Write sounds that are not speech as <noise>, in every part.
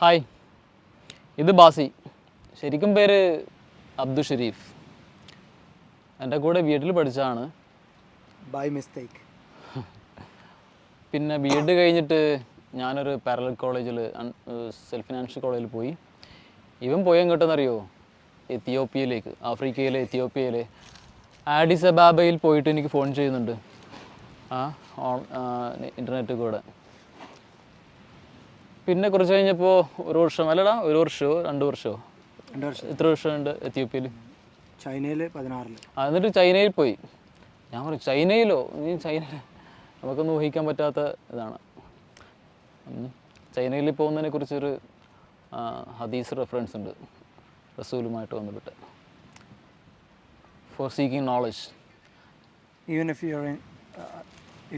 Hi. ഇത് ബാസി. ശരിക്കും പേര് അബ്ദു ഷരീഫ്. എന്റെ കൂടെ വീട്ടിൽ പഠിച്ചതാണ്. ബൈ മിസ്റ്റേക്ക് <laughs> പിന്നെ ബി എഡ് കഴിഞ്ഞിട്ട് ഞാനൊരു പാരലൽ കോളേജിൽ സെൽഫ് ഫിനാൻഷ്യൽ കോളേജിൽ പോയി. ഇവൻ പോയി എങ്ങോട്ടെന്നറിയോ? എത്തിയോപ്യയിലേക്ക് ആഫ്രിക്കയിലെ എത്തിയോപ്യയിലെ ആഡിസബാബയിൽ പോയിട്ട് എനിക്ക് ഫോൺ ചെയ്യുന്നുണ്ട്. ആ ഓൺ ഇന്റർനെറ്റ് കൂടെ. പിന്നെ കുറച്ച് കഴിഞ്ഞപ്പോൾ ഒരു വർഷം അല്ലടാ ഒരു വർഷമോ രണ്ട് വർഷമോ രണ്ട് വർഷം. എത്ര വർഷമുണ്ട് എത്തിയോപ്യയിൽ ചൈനയിൽ പതിനാറിൽ എന്നിട്ട് ചൈനയിൽ പോയി. ഞാൻ പറഞ്ഞു ചൈനയിലോ? നീ ചൈന നമുക്കൊന്നും ഊഹിക്കാൻ പറ്റാത്ത ഇതാണ്. ചൈനയിൽ പോകുന്നതിനെ കുറിച്ചൊരു ഹദീസ് റെഫറൻസ് ഉണ്ട്. റസൂലുമായിട്ട് ബന്ധപ്പെട്ട്. For seeking knowledge even if you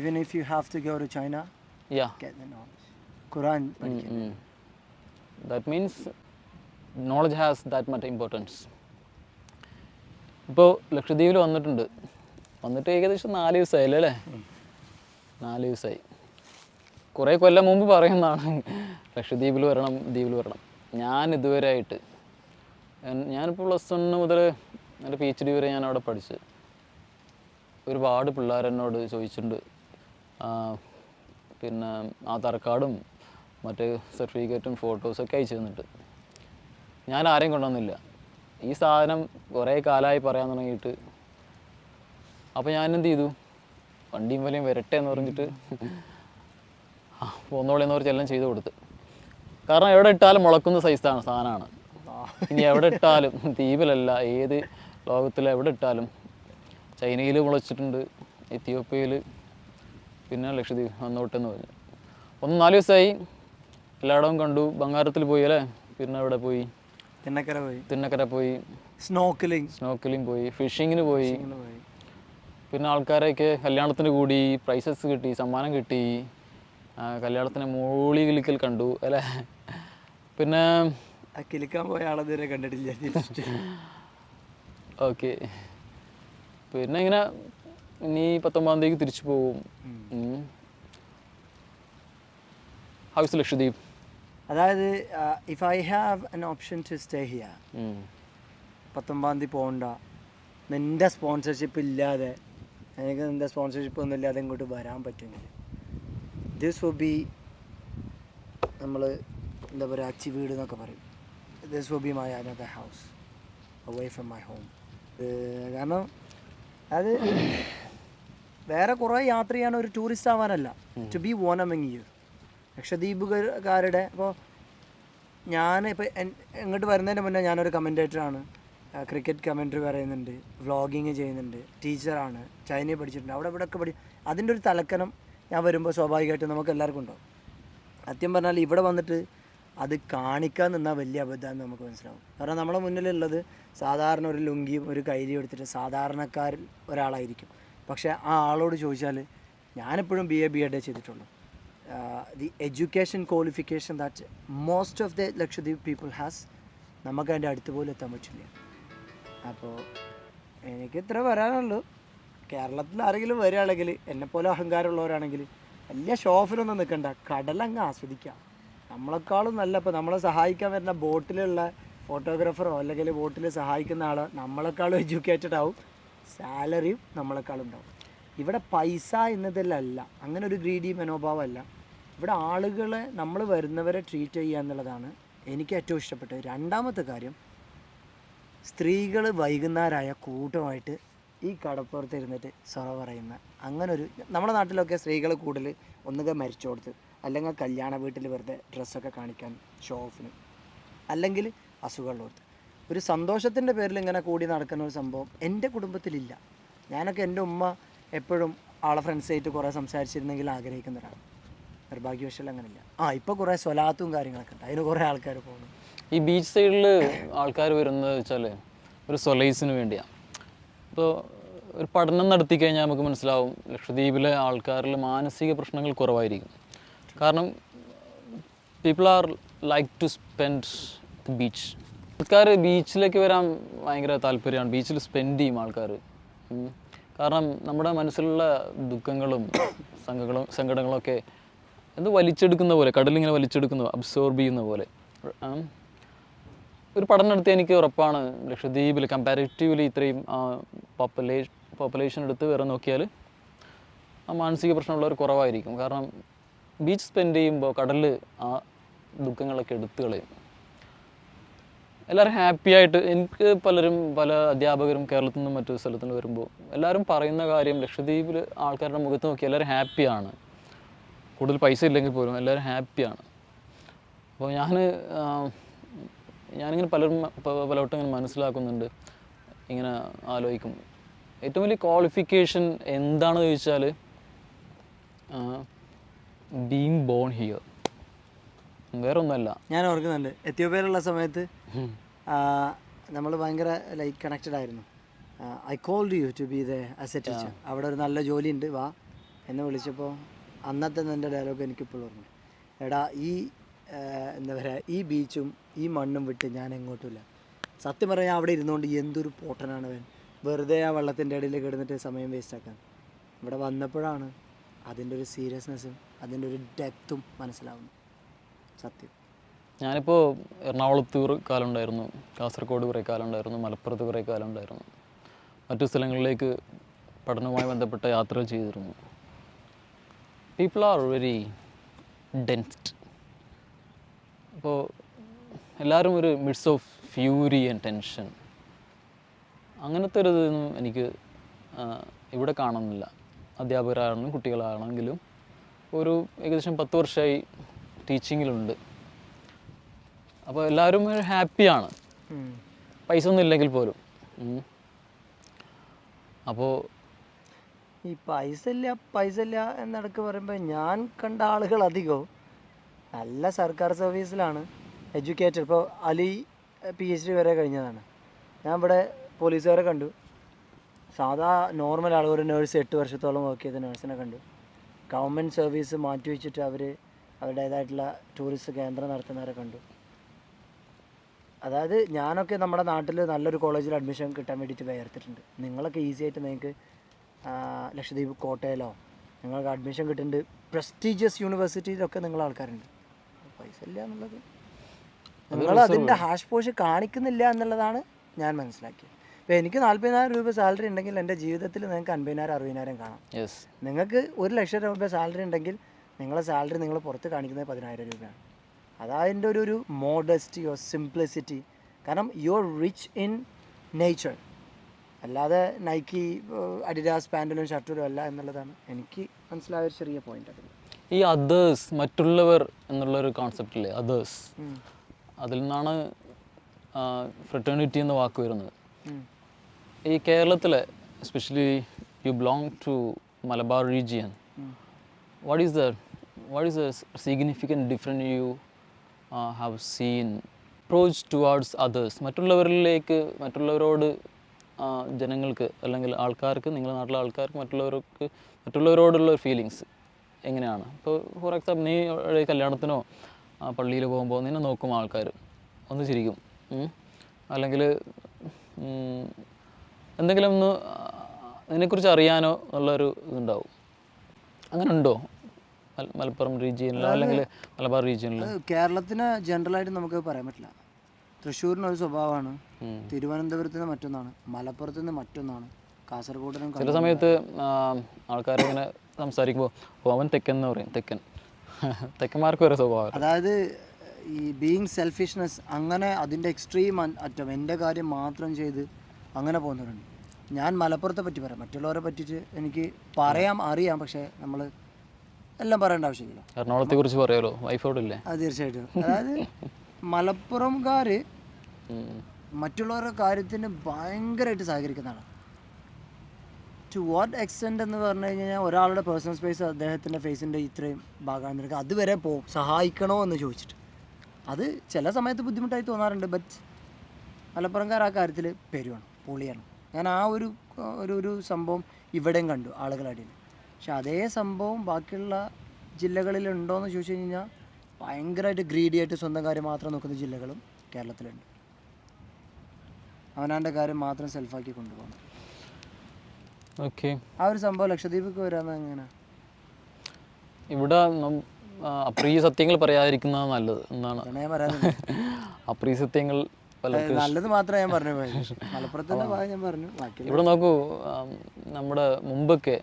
even if you have to go to China yeah Quran that means knowledge has that മറ്റ് ഇമ്പോർട്ടൻസ് ഇപ്പോൾ ലക്ഷദ്വീപിൽ വന്നിട്ടുണ്ട്. വന്നിട്ട് ഏകദേശം നാല് ദിവസമായി അല്ലേ? നാല് ദിവസമായി. കുറേ കൊല്ലം മുമ്പ് പറയുന്നതാണ് ലക്ഷദ്വീപിൽ വരണം ദ്വീപിൽ വരണം. ഞാൻ ഇതുവരെ ആയിട്ട് ഞാനിപ്പോൾ പ്ലസ് വൺ മുതൽ എന്റെ പി എച്ച് ഡി വരെ ഞാൻ അവിടെ പഠിച്ച്. ഒരുപാട് പിള്ളേരെന്നോട് ചോദിച്ചിട്ടുണ്ട്. പിന്നെ ആധാർ കാർഡും മറ്റ് സർട്ടിഫിക്കറ്റും ഫോട്ടോസൊക്കെ അയച്ചു തന്നിട്ട്. ഞാൻ ആരെയും കൊണ്ടുവന്നില്ല. ഈ സാധനം കുറേ കാലമായി പറയാൻ തുടങ്ങിയിട്ട്. അപ്പോൾ ഞാൻ എന്ത് ചെയ്തു? വണ്ടിയും വലയും വരട്ടെ എന്ന് പറഞ്ഞിട്ട് ആ പോന്നോളിയെന്ന് പറഞ്ഞെല്ലാം ചെയ്തു കൊടുത്ത്. കാരണം എവിടെ ഇട്ടാലും മുളക്കുന്ന സൈസാണ് സാധനമാണ് ഇനി എവിടെ ഇട്ടാലും ദ്വീപിലല്ല ഏത് ലോകത്തിൽ എവിടെ ഇട്ടാലും ചൈനയിൽ മുളച്ചിട്ടുണ്ട് എത്തിയോപ്യയിൽ പിന്നെ ലക്ഷദ്വീപ് വന്നോട്ടെന്ന് പറഞ്ഞു. ഒന്ന് നാല് ദിവസമായി എല്ലായിടവും കണ്ടു. ബംഗാരത്തിൽ പോയി അല്ലേ? പിന്നെ അവിടെ പോയി. തിന്നക്കര പോയി. തിന്നക്കര പോയി. സ്നോക്കലിംഗ് സ്നോക്കലിംഗ് പോയി. ഫിഷിങ്ങിന് പോയി. പിന്നെ ആൾക്കാരെയൊക്കെ കല്യാണത്തിന് കൂടി പ്രൈസസ് കിട്ടി സമ്മാനം കിട്ടി. കല്യാണത്തിന് മൂളി കിളിക്കൽ കണ്ടു അല്ലേ? പിന്നെ കിളിക്കാൻ പോയ ആളെ കണ്ടിട്ടില്ല. <laughs> ഓക്കെ പിന്നെ ഇങ്ങനെ ഇനി പത്തൊമ്പതാം തീയതി തിരിച്ചു പോകും ഹൗസ് ലക്ഷദ്വീപ്. അതായത് if I have an option to stay here. പത്തൊമ്പതാം തീയതി പോകണ്ട നിന്റെ സ്പോൺസർഷിപ്പ് ഇല്ലാതെ എനിക്ക് നിന്റെ സ്പോൺസർഷിപ്പ് ഒന്നും ഇല്ലാതെ ഇങ്ങോട്ട് വരാൻ പറ്റുമെങ്കിൽ ദിസ് വു ബി നമ്മൾ എന്താ പറയുക അച്ചി വീട് എന്നൊക്കെ പറയും. This would be my another house away from my home കാരണം അത് വേറെ കുറേ യാത്ര ചെയ്യാൻ ഒരു tourist ആവാനല്ല. To be one among you ലക്ഷദ്വീപുകാരുടെ അപ്പോൾ ഞാൻ ഇപ്പോൾ ഇങ്ങോട്ട് വരുന്നതിന് മുന്നേ ഞാനൊരു കമന്റേറ്ററാണ് ക്രിക്കറ്റ് കമന്ററി പറയുന്നുണ്ട്. വ്ളോഗിങ് ചെയ്യുന്നുണ്ട്. ടീച്ചറാണ് ചൈനയിൽ പഠിച്ചിട്ടുണ്ട്. അവിടെ ഇവിടെ ഒക്കെ പഠി അതിന്റെ ഒരു തലക്കനം ഞാൻ വരുമ്പോൾ സ്വാഭാവികമായിട്ടും നമുക്ക് എല്ലാവർക്കും ഉണ്ടാവും. സത്യം പറഞ്ഞാൽ ഇവിടെ വന്നിട്ട് അത് കാണിക്കാൻ നിന്നാൽ വലിയ അബദ്ധമെന്ന് നമുക്ക് മനസ്സിലാവും. കാരണം നമ്മുടെ മുന്നിലുള്ളത് സാധാരണ ഒരു ലുങ്കിയും ഒരു കൈലിയും എടുത്തിട്ട് സാധാരണക്കാരിൽ ഒരാളായിരിക്കും. പക്ഷേ ആ ആളോട് ചോദിച്ചാൽ ഞാനെപ്പോഴും ബി എ ബി എഡേ ചെയ്തിട്ടുള്ളൂ. The education qualification that most of the Lakshadweep people has നമുക്ക് അതിന്റെ അടുത്ത് പോലും എത്താൻ പറ്റില്ല അപ്പോൾ എനിക്ക് ഇത്ര വരാനുള്ളൂ കേരളത്തിൽ ആരെങ്കിലും വരികയാണെങ്കിൽ എന്നെപ്പോലെ അഹങ്കാരമുള്ളവരാണെങ്കിൽ വലിയ ഷോഫിലൊന്നും നിൽക്കണ്ട കടലങ്ങ് ആസ്വദിക്കാം നമ്മളെക്കാളും നല്ല ഇപ്പോൾ നമ്മളെ സഹായിക്കാൻ വരുന്ന ബോട്ടിലുള്ള ഫോട്ടോഗ്രാഫറോ അല്ലെങ്കിൽ ബോട്ടിൽ സഹായിക്കുന്ന ആൾ നമ്മളെക്കാളും എഡ്യൂക്കേറ്റഡ് ആവും സാലറിയും നമ്മളെക്കാളും ഉണ്ടാവും ഇവിടെ പൈസ എന്നതിലല്ല അങ്ങനെ ഒരു ഗ്രീഡി മനോഭാവമല്ല ഇവിടെ ആളുകളെ നമ്മൾ വരുന്നവരെ ട്രീറ്റ് ചെയ്യുക എന്നുള്ളതാണ് എനിക്ക് ഏറ്റവും ഇഷ്ടപ്പെട്ടത്. രണ്ടാമത്തെ കാര്യം സ്ത്രീകൾ വൈകുന്നേരമായ കൂട്ടമായിട്ട് ഈ കടപ്പുറത്ത് ഇരുന്നിട്ട് സൊറ പറയുന്ന അങ്ങനെ ഒരു നമ്മുടെ നാട്ടിലൊക്കെ സ്ത്രീകൾ കൂടുതൽ ഒന്നുകിൽ മരിച്ചു കൊടുത്ത് അല്ലെങ്കിൽ കല്യാണ വീട്ടിൽ വെറുതെ ഡ്രസ്സൊക്കെ കാണിക്കാൻ ഷോ ഓഫിന് അല്ലെങ്കിൽ അസുഖമുള്ളവർക്ക് ഒരു സന്തോഷത്തിന്റെ പേരിൽ ഇങ്ങനെ കൂടി നടക്കുന്ന ഒരു സംഭവം എന്റെ കുടുംബത്തിലില്ല. ഞാനൊക്കെ എന്റെ ഉമ്മ എപ്പോഴും ആളെ ഫ്രണ്ട്സായിട്ട് കുറേ സംസാരിച്ചിരുന്നെങ്കിൽ ആഗ്രഹിക്കുന്ന ഒരാളാണ് നിർഭാഗ്യവശാൽ അങ്ങനെയില്ല. ആ ഇപ്പോൾ കുറേ സ്വലാത്തും കാര്യങ്ങളൊക്കെ ഉണ്ട്. അതിന് കുറേ ആൾക്കാർ പോകുന്നു. ഈ ബീച്ച് സൈഡിൽ ആൾക്കാർ വരുന്നത് വെച്ചാൽ ഒരു സൊലൈസിന് വേണ്ടിയാണ് ഇപ്പോൾ ഒരു പഠനം നടത്തി കഴിഞ്ഞാൽ നമുക്ക് മനസ്സിലാവും ലക്ഷദ്വീപിലെ ആൾക്കാരിൽ മാനസിക പ്രശ്നങ്ങൾ കുറവായിരിക്കും. കാരണം people are like to spend the beach ആൾക്കാർ ബീച്ചിലേക്ക് വരാൻ ഭയങ്കര താല്പര്യമാണ്. ബീച്ചിൽ സ്പെൻഡ് ചെയ്യും ആൾക്കാർ കാരണം നമ്മുടെ മനസ്സിലുള്ള ദുഃഖങ്ങളും സങ്കടങ്ങളും സങ്കടങ്ങളൊക്കെ എന്ത് വലിച്ചെടുക്കുന്ന പോലെ കടലിങ്ങനെ വലിച്ചെടുക്കുന്ന അബ്സോർബ് ചെയ്യുന്ന പോലെ. ഒരു പഠനം നടത്തിയ എനിക്ക് ഉറപ്പാണ് ലക്ഷദ്വീപിൽ കമ്പാരിറ്റീവ്ലി ഇത്രയും പോപ്പുലേഷൻ പോപ്പുലേഷൻ എടുത്ത് വേറെ നോക്കിയാൽ ആ മാനസിക പ്രശ്നമുള്ളവർ കുറവായിരിക്കും. കാരണം ബീച്ച് സ്പെൻഡ് ചെയ്യുമ്പോൾ കടലിൽ ആ ദുഃഖങ്ങളൊക്കെ എടുത്തു കളയും. എല്ലാവരും ഹാപ്പി ആയിട്ട് എനിക്ക് പലരും പല അധ്യാപകരും കേരളത്തിൽ നിന്നും മറ്റു സ്ഥലത്തു നിന്ന് വരുമ്പോൾ എല്ലാവരും പറയുന്ന കാര്യം ലക്ഷദ്വീപിൽ ആൾക്കാരുടെ മുഖത്ത് നോക്കി എല്ലാവരും ഹാപ്പിയാണ് കൂടുതൽ പൈസ ഇല്ലെങ്കിൽ പോലും എല്ലാവരും ഹാപ്പിയാണ്. അപ്പോൾ ഞാൻ ഞാനിങ്ങനെ പലരും പലവട്ടം ഇങ്ങനെ മനസ്സിലാക്കുന്നുണ്ട്. ഇങ്ങനെ ആലോചിക്കും. ഏറ്റവും വലിയ ക്വാളിഫിക്കേഷൻ എന്താണെന്ന് ചോദിച്ചാൽ ബീങ് ബോൺ ഹിയർ വേറെ ഒന്നുമല്ല ഞാൻ ഓർക്കുന്നുണ്ട്. എത്യോപ്യയിലുള്ള സമയത്ത് നമ്മൾ ഭയങ്കര ലൈക്ക് കണക്റ്റഡ് ആയിരുന്നു. I called you to be the as a teacher അവിടെ ഒരു നല്ല ജോലി ഉണ്ട് വാ. എന്ന് വിളിച്ചപ്പോൾ അന്നത്തെ നിന്റെ ഡയലോഗ് എനിക്കിപ്പോൾ ഓർമ്മ എടാ ഈ എന്താ പറയുക ഈ ബീച്ചും ഈ മണ്ണും വിട്ട് ഞാൻ എങ്ങോട്ടുമില്ല സത്യം പറഞ്ഞാൽ അവിടെ ഇരുന്നുകൊണ്ട് എന്തൊരു പോട്ടനാണ് അവൻ. വെറുതെ ആ വെള്ളത്തിന്റെ ഇടയിൽ കിടന്നിട്ട് സമയം വേസ്റ്റ് ആക്കാൻ. ഇവിടെ വന്നപ്പോഴാണ് അതിന്റെ ഒരു സീരിയസ്നെസ്സും അതിന്റെ ഒരു ഡെപ്തും മനസ്സിലാവുന്നത്. സത്യം. ഞാനിപ്പോൾ എറണാകുളത്ത് കാലം ഉണ്ടായിരുന്നു കാസർഗോഡ് കുറേ കാലം ഉണ്ടായിരുന്നു മലപ്പുറത്ത് കുറേ കാലം ഉണ്ടായിരുന്നു മറ്റു സ്ഥലങ്ങളിലേക്ക് പഠനവുമായി ബന്ധപ്പെട്ട യാത്രകൾ ചെയ്തിരുന്നു. പീപ്പിൾ ആർ വെരി ഡെൻസ്ഡ് അപ്പോൾ എല്ലാവരും ഒരു midst of fury and tension അങ്ങനത്തെ ഒരു ഇതൊന്നും എനിക്ക് ഇവിടെ കാണുന്നില്ല. അധ്യാപകരാണെങ്കിലും കുട്ടികളാണെങ്കിലും ഒരു ഏകദേശം പത്ത് വർഷമായി ടീച്ചിങ്ങിലുണ്ട് അപ്പോൾ എല്ലാവരും ഒരു ഹാപ്പിയാണ് പൈസ ഒന്നും ഇല്ലെങ്കിൽ പോലും. അപ്പോൾ ഈ പൈസ ഇല്ല പൈസ ഇല്ല എന്നിടക്ക് പറയുമ്പോൾ ഞാൻ കണ്ട ആളുകൾ അധികവും നല്ല സർക്കാർ സർവീസിലാണ് എഡ്യൂക്കേറ്റഡ്. ഇപ്പോൾ അലി പി എച്ച് ഡി വരെ കഴിഞ്ഞതാണ്. ഞാൻ ഇവിടെ പോലീസുകാരെ കണ്ടു. സാധാ നോർമൽ ആളുകൾ ഒരു നേഴ്സ് എട്ട് വർഷത്തോളം വർക്ക് ചെയ്ത നേഴ്സിനെ കണ്ടു. ഗവൺമെന്റ് സർവീസ് മാറ്റി വെച്ചിട്ട് അവർ അവരുടേതായിട്ടുള്ള ടൂറിസ്റ്റ് കേന്ദ്രം നടത്തുന്നവരെ കണ്ടു. അതായത് ഞാനൊക്കെ നമ്മുടെ നാട്ടിൽ നല്ലൊരു കോളേജിൽ അഡ്മിഷൻ കിട്ടാൻ വേണ്ടിയിട്ട് വേർത്തിട്ടുണ്ട് നിങ്ങളൊക്കെ ഈസി ആയിട്ട് നിങ്ങൾക്ക് ലക്ഷദ്വീപ് കോട്ടയിലോ നിങ്ങൾക്ക് അഡ്മിഷൻ കിട്ടുന്നുണ്ട് പ്രസ്റ്റീജിയസ് യൂണിവേഴ്സിറ്റിയിലൊക്കെ നിങ്ങൾ ആൾക്കാരുണ്ട്. പൈസ ഇല്ല എന്നുള്ളത്. നിങ്ങൾ അതിന്റെ ഹാഷ് പോഷ് കാണിക്കുന്നില്ല എന്നുള്ളതാണ് ഞാൻ മനസ്സിലാക്കിയത്. ഇപ്പോൾ എനിക്ക് നാൽപ്പതിനായിരം രൂപ സാലറി ഉണ്ടെങ്കിൽ എന്റെ ജീവിതത്തിൽ നിങ്ങൾക്ക് അൻപതിനായിരം അറുപതിനായിരം കാണാം. നിങ്ങൾക്ക് ഒരു ലക്ഷം രൂപ സാലറി ഉണ്ടെങ്കിൽ നിങ്ങളെ സാലറി നിങ്ങൾ പുറത്ത് കാണിക്കുന്നത് പതിനായിരം രൂപയാണ്. അതതിന്റെ ഒരു ഒരു മോഡസ്റ്റി ഓർ സിംപ്ലിസിറ്റി കാരണം you are rich in nature അല്ലാതെ നൈക്കി അഡിഡാസ് പാന്റിലും ഷർട്ടിലും അല്ല എന്നുള്ളതാണ്. എനിക്ക് മനസ്സിലായ ഒരു ചെറിയ പോയിന്റ് അത്. ഈ അതേഴ്സ് മറ്റുള്ളവർ എന്നുള്ളൊരു കോൺസെപ്റ്റില്ലേ അതേഴ്സ് അതിൽ നിന്നാണ് ഫ്രട്ടേണിറ്റി എന്ന വാക്ക് വരുന്നത്. ഈ കേരളത്തിലെ especially you belong to Malabar region what is the what is the significant different you have seen approach towards others മറ്റുള്ളവരിലേക്ക് മറ്റുള്ളവരോട് ജനങ്ങൾക്ക് അല്ലെങ്കിൽ ആൾക്കാർക്ക് നിങ്ങളുടെ നാട്ടിലെ ആൾക്കാർക്ക് മറ്റുള്ളവർക്ക് മറ്റുള്ളവരോടുള്ള ഫീലിങ്സ് എങ്ങനെയാണ്? ഇപ്പോൾ ഫോർ എക്സാമ്പിൾ നീ ഒരു കല്യാണത്തിനോ പള്ളിയിൽ പോകുമ്പോൾ നിന്നെ നോക്കും ആൾക്കാർ ഒന്ന് ചിരിക്കും. അല്ലെങ്കിൽ എന്തെങ്കിലും ഒന്ന് നിന്നെക്കുറിച്ച് അറിയാനോ എന്നുള്ളൊരു ഇതുണ്ടാവും. അങ്ങനെ ഉണ്ടോ? മലപ്പുറം റീജിയനിലോ അല്ലെങ്കിൽ മലബാർ റീജിയനിലോ കേരളത്തിന് ജനറലായിട്ട് നമുക്ക് പറയാൻ പറ്റില്ല. തൃശ്ശൂരിന് ഒരു സ്വഭാവമാണ് തിരുവനന്തപുരത്തിന് മറ്റൊന്നാണ്. മലപ്പുറത്ത് നിന്ന് മറ്റൊന്നാണ്. കാസർഗോഡിനും ചില സമയത്ത് ആൾക്കാരിങ്ങനെ സംസാരിക്കുമ്പോൾ അവൻ തെക്കൻ എന്ന് പറയും. തെക്കൻ. <laughs> തെക്കന്മാർക്ക് ഒരു സ്വഭാവം. അതായത് ഈ ബീയിങ് സെൽഫിഷ്നെസ് അങ്ങനെ അതിന്റെ എക്സ്ട്രീം അറ്റം എന്റെ കാര്യം മാത്രം ചെയ്ത് അങ്ങനെ പോകുന്നവരുണ്ട്. ഞാൻ മലപ്പുറത്തെ പറ്റി പറയാം. മറ്റുള്ളവരെ പറ്റിയിട്ട് എനിക്ക് പറയാം അറിയാം പക്ഷേ നമ്മൾ എല്ലാം പറയേണ്ട ആവശ്യമില്ല എറണാകുളത്തെ കുറിച്ച് പറയാലോ വൈഫോടില്ലേ അത് തീർച്ചയായിട്ടും. അതായത് മലപ്പുറംകാർ മറ്റുള്ളവരുടെ കാര്യത്തിന് ഭയങ്കരമായിട്ട് സഹകരിക്കുന്നതാണ്. ടു വാട്ട് എക്സ്റ്റെൻഡ് എന്ന് പറഞ്ഞു കഴിഞ്ഞാൽ ഒരാളുടെ പേഴ്സണൽ സ്പേസ് അദ്ദേഹത്തിന്റെ ഫേസിന്റെ ഇത്രയും ഭാഗം നിനക്ക് അതുവരെ പോവും സഹായിക്കണോ എന്ന് ചോദിച്ചിട്ട്. അത് ചില സമയത്ത് ബുദ്ധിമുട്ടായി തോന്നാറുണ്ട് ബട്ട് മലപ്പുറംകാർ ആ കാര്യത്തിൽ പെരുവാണ് പൊളിയാണ്. ഞാൻ ആ ഒരു ഒരു ഒരു സംഭവം ഇവിടെയും കണ്ടു ആളുകളടിയിൽ പക്ഷെ അതേ സംഭവം ബാക്കിയുള്ള ജില്ലകളിലുണ്ടോയെന്ന് എന്ന് ചോദിച്ചു കഴിഞ്ഞാൽ ഭയങ്കരമായിട്ട് ഗ്രീഡി ആയിട്ട് സ്വന്തം കാര്യം മാത്രം നോക്കുന്ന ജില്ലകളും കേരളത്തിലുണ്ട്. അവനാന്റെ കാര്യം മാത്രം സെൽഫാക്കി കൊണ്ടുപോകണം. ഓക്കെ ആ ഒരു സംഭവം ലക്ഷദ്വീപിക്ക് വരാമെന്ന് എങ്ങനെ ഇവിടെ അപ്രീ അപ്രിയ സത്യങ്ങൾ പറയാതിരിക്കുന്നതാണ് നല്ലത് എന്നാണ്. അപ്രീ അപ്രിയ സത്യങ്ങൾ നല്ലത് മാത്രമേ ഞാൻ പറഞ്ഞു മലപ്പുറത്തിന്റെ ഭാഗം ഞാൻ പറഞ്ഞു. ഇവിടെ നോക്കൂ നമ്മുടെ മുമ്പൊക്കെ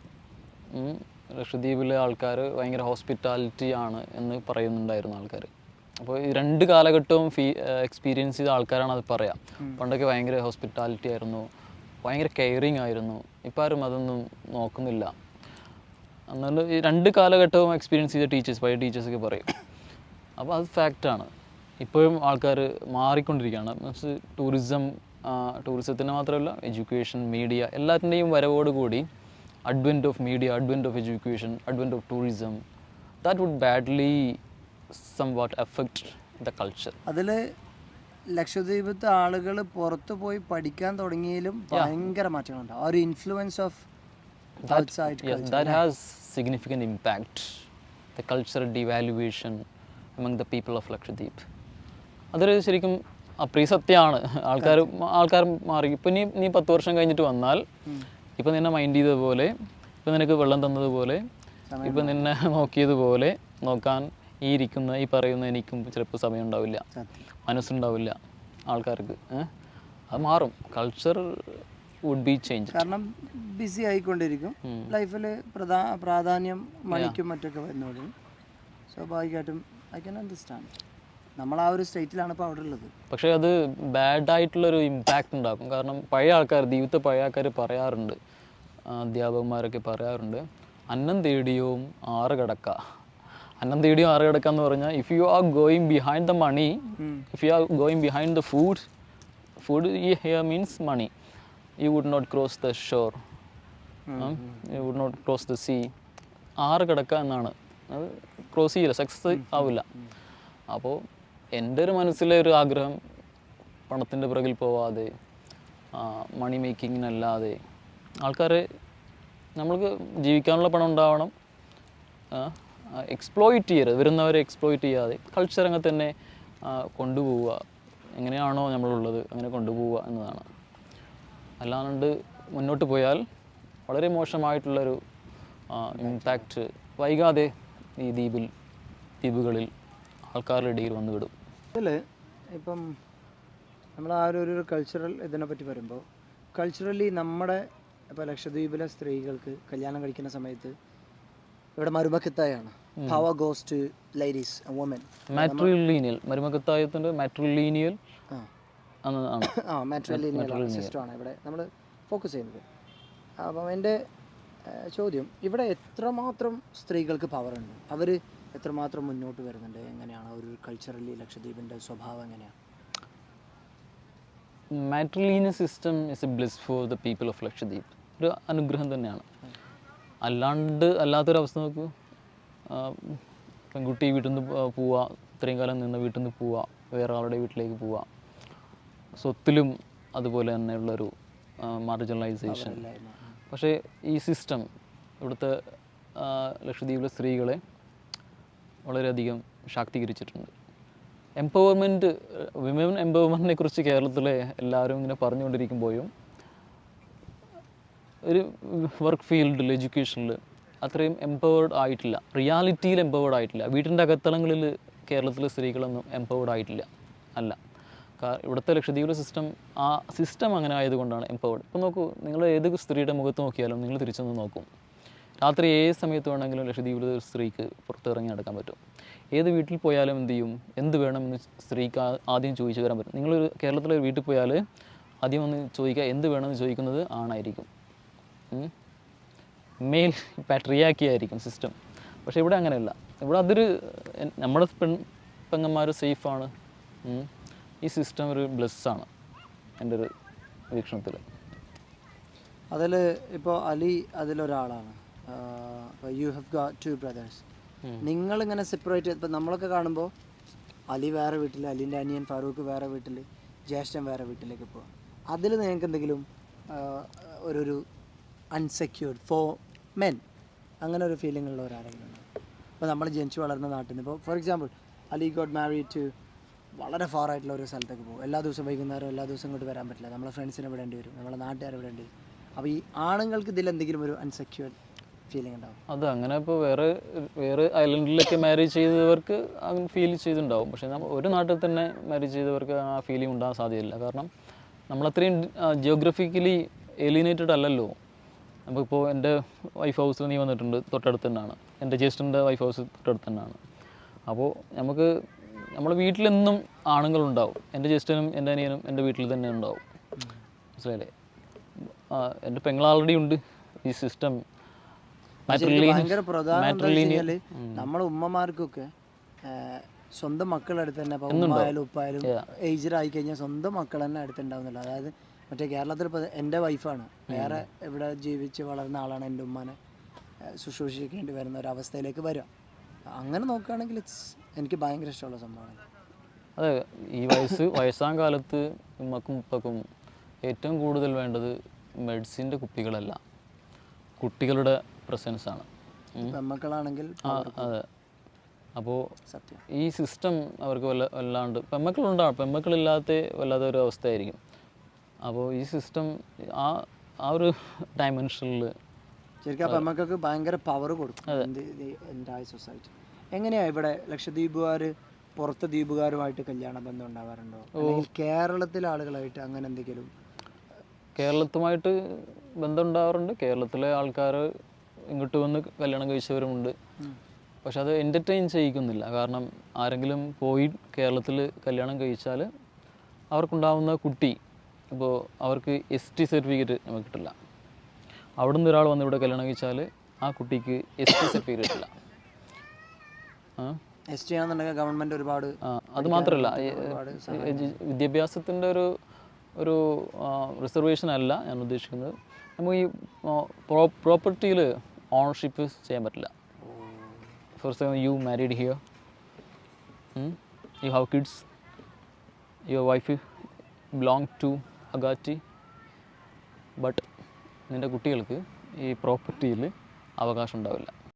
ലക്ഷദ്വീപിലെ ആൾക്കാർ ഭയങ്കര ഹോസ്പിറ്റാലിറ്റി ആണ് എന്ന് പറയുന്നുണ്ടായിരുന്നു ആൾക്കാർ അപ്പോൾ ഈ രണ്ട് കാലഘട്ടവും ഫീ എക്സ്പീരിയൻസ് ചെയ്ത ആൾക്കാരാണ് അത് പറയാം. പണ്ടൊക്കെ ഭയങ്കര ഹോസ്പിറ്റാലിറ്റി ആയിരുന്നു ഭയങ്കര കെയറിങ് ആയിരുന്നു. ഇപ്പം ആരും അതൊന്നും നോക്കുന്നില്ല. എന്നാലും ഈ രണ്ട് കാലഘട്ടവും എക്സ്പീരിയൻസ് ചെയ്ത ടീച്ചേഴ്സ് പഴയ ടീച്ചേഴ്സൊക്കെ പറയും. അപ്പോൾ അത് ഫാക്റ്റാണ് ഇപ്പോഴും ആൾക്കാർ മാറിക്കൊണ്ടിരിക്കുകയാണ് മീൻസ് ടൂറിസം ടൂറിസത്തിന് മാത്രമല്ല എഡ്യൂക്കേഷൻ മീഡിയ എല്ലാത്തിന്റെയും വരവോടുകൂടി of media advent of education advent of tourism that would badly somewhat effect the culture അതിൽ ലക്ഷദ്വീപത്തെ ആളുകൾ പുറത്തു പോയി പഠിക്കാൻ തുടങ്ങിയാലും ഭയങ്കര മാറ്റങ്ങളുണ്ട്. ആ ഒരു influence of that has that has the cultural devaluation among the people of Lakshadweep അതൊരു ശരിക്കും അപ്രീസത്യമാണ് ആൾക്കാർ ആൾക്കാർ മാറി. ഇപ്പം നീ നീ പത്ത് വർഷം കഴിഞ്ഞിട്ട് വന്നാൽ ഇപ്പം നിന്നെ മൈൻഡ് ചെയ്തതുപോലെ ഇപ്പം നിനക്ക് വെള്ളം തന്നതുപോലെ ഇപ്പം നിന്നെ നോക്കിയതുപോലെ നോക്കാൻ ഈ ഇരിക്കുന്ന ഈ പറയുന്ന എനിക്കും ചിലപ്പോൾ സമയം ഉണ്ടാവില്ല. മനസ്സുണ്ടാവില്ല ആൾക്കാർക്ക്. അത് മാറും. കൾച്ചർ വുഡ് ബി ചേഞ്ച് കാരണം ബിസി ആയിക്കൊണ്ടിരിക്കും. ലൈഫിൽ പ്രധാ പ്രാധാന്യം മണിക്കും മറ്റൊക്കെ വരുന്നതോടെ സ്വാഭാവികമായിട്ടും ഐ കൻ അണ്ടർസ്റ്റാൻഡ് നമ്മൾ ആ ഒരു സ്റ്റേറ്റിലാണ് ഇപ്പോൾ അവിടെ ഉള്ളത് പക്ഷേ അത് ബാഡ് ആയിട്ടുള്ളൊരു ഇമ്പാക്റ്റ് ഉണ്ടാക്കും. കാരണം പഴയ ആൾക്കാർ ദൈവത്തെ പഴയ ആൾക്കാർ പറയാറുണ്ട്. അധ്യാപകന്മാരൊക്കെ പറയാറുണ്ട് അന്നം തേടിയും ആറ് കിടക്ക. അന്നം തേടിയും ആറ് കിടക്ക എന്ന് പറഞ്ഞാൽ if you are going behind the money if you are going behind the food food ഈ here means money you would not cross the shore you would not cross the sea ആറ് കിടക്ക എന്നാണ്. അത് ക്രോസ് ചെയ്യില്ല success ആവില്ല. അപ്പോൾ എന്റെ ഒരു മനസ്സിലെ ഒരു ആഗ്രഹം പണത്തിന്റെ പിറകിൽ പോവാതെ മണി മേക്കിങ്ങിനല്ലാതെ ആൾക്കാർ നമ്മൾക്ക് ജീവിക്കാനുള്ള പണം ഉണ്ടാവണം. എക്സ്പ്ലോയിറ്റ് ചെയ്യരുത്. വരുന്നവരെ എക്സ്പ്ലോയിറ്റ് ചെയ്യാതെ കൾച്ചർ രംഗത്ത് തന്നെ കൊണ്ടുപോവുക. എങ്ങനെയാണോ നമ്മളുള്ളത് അങ്ങനെ കൊണ്ടുപോവുക എന്നതാണ്. അല്ലാണ്ട് മുന്നോട്ട് പോയാൽ വളരെ മോശമായിട്ടുള്ളൊരു ഇമ്പാക്റ്റ് വൈകാതെ ഈ ദ്വീപിൽ ദ്വീപുകളിൽ ആൾക്കാരുടെ ഇടയിൽ വന്നു വിടും ഇതിൽ ഇപ്പം നമ്മൾ ആ ഒരു ഒരു കൾച്ചറൽ ഇതിനെ പറ്റി പറയുമ്പോൾ കൾച്ചറലി നമ്മുടെ ഇപ്പോൾ ലക്ഷദ്വീപിലെ സ്ത്രീകൾക്ക് കല്യാണം കഴിക്കുന്ന സമയത്ത് ഇവിടെ മരുമക്കത്തായാണ്. Power goes to ladies women matrilineal മരുമക്കത്തായത്തിന്റെ matrilineal ആ. മാട്രിലിനിയൽ സിസ്റ്റമാണ് <coughs> ഇവിടെ നമ്മൾ ഫോക്കസ് ചെയ്യുന്നത്. അപ്പം എന്റെ ചോദ്യം ഇവിടെ എത്രമാത്രം സ്ത്രീകൾക്ക് പവർ ഉണ്ട്? അവർ എത്രമാത്രം മുന്നോട്ട് വരുന്നുണ്ട്? എങ്ങനെയാണ്? ഒരു കൾച്ചറലി ലക്ഷദ്വീപിന്റെ സ്വഭാവം എങ്ങനെയാണ് matrilineal system is a bliss for the people of Lakshadweep ഒരു അനുഗ്രഹം തന്നെയാണ്. അല്ലാണ്ട് അല്ലാത്തൊരവസ്ഥ നോക്കൂ. പെൺകുട്ടി വീട്ടിൽ നിന്ന് പോവുക ഇത്രയും കാലം നിന്ന് വീട്ടിൽ നിന്ന് പോവുക വേറെ ആളുടെ വീട്ടിലേക്ക് പോവുക സ്വത്തിലും അതുപോലെ തന്നെയുള്ളൊരു മാർജിനലൈസേഷൻ പക്ഷേ ഈ സിസ്റ്റം ഇവിടുത്തെ ലക്ഷദ്വീപിലെ സ്ത്രീകളെ വളരെയധികം ശാക്തീകരിച്ചിട്ടുണ്ട്. എംപവർമെന്റ് വിമൻ എംപവർമെന്റിനെ കുറിച്ച് കേരളത്തിലെ എല്ലാവരും ഇങ്ങനെ പറഞ്ഞുകൊണ്ടിരിക്കുമ്പോഴും ഒരു വർക്ക് ഫീൽഡിൽ എഡ്യൂക്കേഷനിൽ അത്രയും എംപവേർഡ് ആയിട്ടില്ല. റിയാലിറ്റിയിൽ എംപവേർഡ് ആയിട്ടില്ല. വീട്ടിന്റെ അകത്തളങ്ങളിൽ കേരളത്തിലെ സ്ത്രീകളൊന്നും എംപവേർഡ് ആയിട്ടില്ല. അല്ല. ഇവിടുത്തെ ലക്ഷദ്വീപിലെ സിസ്റ്റം ആ സിസ്റ്റം അങ്ങനെ ആയതുകൊണ്ടാണ് എംപവേർഡ് ഇപ്പോൾ നോക്കൂ നിങ്ങൾ ഏത് സ്ത്രീയുടെ മുഖത്ത് നോക്കിയാലും നിങ്ങൾ തിരിച്ചൊന്ന് നോക്കും. രാത്രി ഏത് സമയത്ത് വേണമെങ്കിലും ലക്ഷദ്വീപിൽ ഒരു സ്ത്രീക്ക് പുറത്തിറങ്ങി നടക്കാൻ പറ്റും. ഏത് വീട്ടിൽ പോയാലും എന്ത് ചെയ്യും? എന്ത് വേണമെന്ന് സ്ത്രീക്ക് ആദ്യം ചോദിച്ചു വരാൻ പറ്റും. നിങ്ങളൊരു കേരളത്തിലെ വീട്ടിൽ പോയാൽ ആദ്യം ഒന്ന് ചോദിക്കുക എന്ത് വേണമെന്ന് ചോദിക്കുന്നത് ആണായിരിക്കും. മെയിൽ പാട്രിയാക്കി ആയിരിക്കും സിസ്റ്റം പക്ഷേ ഇവിടെ അങ്ങനെയല്ല. ഇവിടെ അതൊരു നമ്മുടെ പെൺ പെങ്ങന്മാർ സേഫാണ് ഈ സിസ്റ്റം ഒരു ബ്ലെസ്സാണ് എന്റെ ഒരു വീക്ഷണത്തിൽ അതിൽ ഇപ്പോൾ Ali അതിലൊരാളാണ്. You have got two brothers നിങ്ങൾ ഇങ്ങനെ സെപ്പറേറ്റ് ഇപ്പം നമ്മളൊക്കെ കാണുമ്പോൾ അലി വേറെ വീട്ടിൽ അലിന്റെ അനിയൻ ഫാറൂഖ് വേറെ വീട്ടിൽ ജ്യേഷ്ഠൻ വേറെ വീട്ടിലേക്ക് പോകാം അതിൽ നിങ്ങൾക്ക് എന്തെങ്കിലും ഒരു ഒരു അൺസെക്യൂർഡ് ഫോർ മെൻ അങ്ങനെ ഒരു ഫീലിംഗ് ഉള്ള ഒരാരെങ്കിലും അപ്പോൾ ഇപ്പോൾ നമ്മൾ ജനിച്ചു വളർന്ന നാട്ടിൽ നിന്ന് ഇപ്പോൾ for example Ali got married to വളരെ ഫാർ ആയിട്ടുള്ള ഒരു സ്ഥലത്തേക്ക് പോകും. എല്ലാ ദിവസവും വൈകുന്നേരം എല്ലാ ദിവസവും ഇങ്ങോട്ട് വരാൻ പറ്റില്ല. നമ്മളെ ഫ്രണ്ട്സിനെ വിടേണ്ടി വരും. നമ്മളെ നാട്ടുകാരെ വിടേണ്ടി വരും. അപ്പോൾ ഈ ആണുങ്ങൾക്ക് ഇതിൽ എന്തെങ്കിലും ഒരു അൺസെക്യൂർഡ് ഫീലിംഗ് ഉണ്ടാവും. അത് അങ്ങനെ ഇപ്പോൾ വേറെ വേറെ ഐലൻഡിലൊക്കെ മാരേജ് ചെയ്തവർക്ക് അങ്ങനെ ഫീൽ ചെയ്തിട്ടുണ്ടാവും. പക്ഷേ ഒരു നാട്ടിൽ തന്നെ മാരേജ് ചെയ്തവർക്ക് ആ ഫീലിംഗ് ഉണ്ടാകാൻ സാധ്യതയില്ല. കാരണം നമ്മളത്രയും ജിയോഗ്രഫിക്കലി എലിനേറ്റഡ് അല്ലല്ലോ. നമുക്കിപ്പോൾ എന്റെ വൈഫ് ഹൗസിൽ നീ വന്നിട്ടുണ്ട് തൊട്ടടുത്ത് തന്നെയാണ് എന്റെ ജ്യേഷ്ഠന്റെ വൈഫ് ഹൗസ് തൊട്ടടുത്ത് തന്നെയാണ് അപ്പോൾ നമുക്ക് നമ്മുടെ വീട്ടിലെന്നും ആണുങ്ങളുണ്ടാവും. എന്റെ ജ്യേഷ്ഠനും എന്റെ അനിയനും എന്റെ വീട്ടിൽ തന്നെ ഉണ്ടാവും. മനസ്സിലായില്ലേ? എന്റെ പെങ്ങൾ ആൾറെഡി ഉണ്ട്. ഈ സിസ്റ്റം ഭയങ്കര പ്രധാനം നമ്മളെ ഉമ്മമാർക്കൊക്കെ സ്വന്തം മക്കളുടെ അടുത്ത് തന്നെ ഇപ്പൊ ഉമ്മായാലും ഉപ്പായാലും ഏജ്ഡ് ആയി കഴിഞ്ഞാൽ സ്വന്തം മക്കൾ തന്നെ അടുത്തുണ്ടാവുന്നില്ല. അതായത് മറ്റേ കേരളത്തിൽ ഇപ്പോൾ എന്റെ വൈഫാണ്. വേറെ ഇവിടെ ജീവിച്ച് വളർന്ന ആളാണ് എന്റെ ഉമ്മാനെ. ശുശ്രൂഷിക്കേണ്ടി വരുന്ന ഒരു അവസ്ഥയിലേക്ക് വരിക അങ്ങനെ നോക്കുകയാണെങ്കിൽ എനിക്ക് ഭയങ്കര ഇഷ്ടമുള്ള സംഭവമാണ്. അതെ ഈ വയസ്സ് വയസ്സാം കാലത്ത് ഉമ്മക്കും ഉപ്പക്കും ഏറ്റവും കൂടുതൽ വേണ്ടത് മെഡിസിന്റെ കുപ്പികളല്ല. കുട്ടികളുടെ പ്രസൻസ് ആണ്. പെമ്മക്കളാണെങ്കിൽ അതെ. അപ്പോൾ സത്യം. ഈ സിസ്റ്റം അവർക്ക് വല്ല വല്ലാണ്ട് പെമ്മക്കളുണ്ടാവും പെമ്മക്കളില്ലാത്ത വല്ലാത്ത ഒരു അവസ്ഥയായിരിക്കും. അപ്പോൾ ഈ സിസ്റ്റം ആ ആ ഒരു ഡയമെൻഷനിൽ ശരിക്കും അപ്പം പെമ്മക്കൾക്ക് ഭയങ്കര പവർ കൊടുക്കും സൊസൈറ്റി എങ്ങനെയാ ഇവിടെ ലക്ഷദ്വീപുകാർ പുറത്തെ ദ്വീപുകാരുമായിട്ട് കല്യാണ ബന്ധം ഉണ്ടാവാറുണ്ടോ അല്ലെങ്കിൽ കേരളത്തിലെ ആളുകളായിട്ട് അങ്ങനെ എന്തെങ്കിലും കേരളത്തുമായിട്ട് ബന്ധമുണ്ടാവാറുണ്ട് കേരളത്തിലെ ആൾക്കാർ ഇങ്ങോട്ട് വന്ന് കല്യാണം കഴിച്ചവരുമുണ്ട്. പക്ഷെ അത് എന്റർടൈൻ ചെയ്യിക്കുന്നില്ല. കാരണം ആരെങ്കിലും പോയി കേരളത്തിൽ കല്യാണം കഴിച്ചാൽ അവർക്കുണ്ടാവുന്ന കുട്ടി ഇപ്പോൾ അവർക്ക് എസ് ടി സർട്ടിഫിക്കറ്റ് നമുക്ക് കിട്ടില്ല. അവിടെ നിന്ന് ഒരാൾ വന്ന് ഇവിടെ കല്യാണം കഴിച്ചാൽ ആ കുട്ടിക്ക് എസ് ടി സർട്ടിഫിക്കറ്റ് കിട്ടില്ല എസ് ടി ആണെന്നുണ്ടെങ്കിൽ ഗവൺമെന്റ് ഒരുപാട് അത് മാത്രമല്ല വിദ്യാഭ്യാസത്തിന്റെ ഒരു ഒരു റിസർവേഷൻ അല്ല ഞാൻ ഉദ്ദേശിക്കുന്നത്. നമുക്ക് ഈ പ്രോപ്പർട്ടിയിൽ ഓണർഷിപ്പ് ചെയ്യാൻ പറ്റില്ല. For example you married here you have kids your wife belong to Agatti but നിന്റെ കുട്ടികൾക്ക് ഈ പ്രോപ്പർട്ടിയിൽ അവകാശം ഉണ്ടാവില്ല.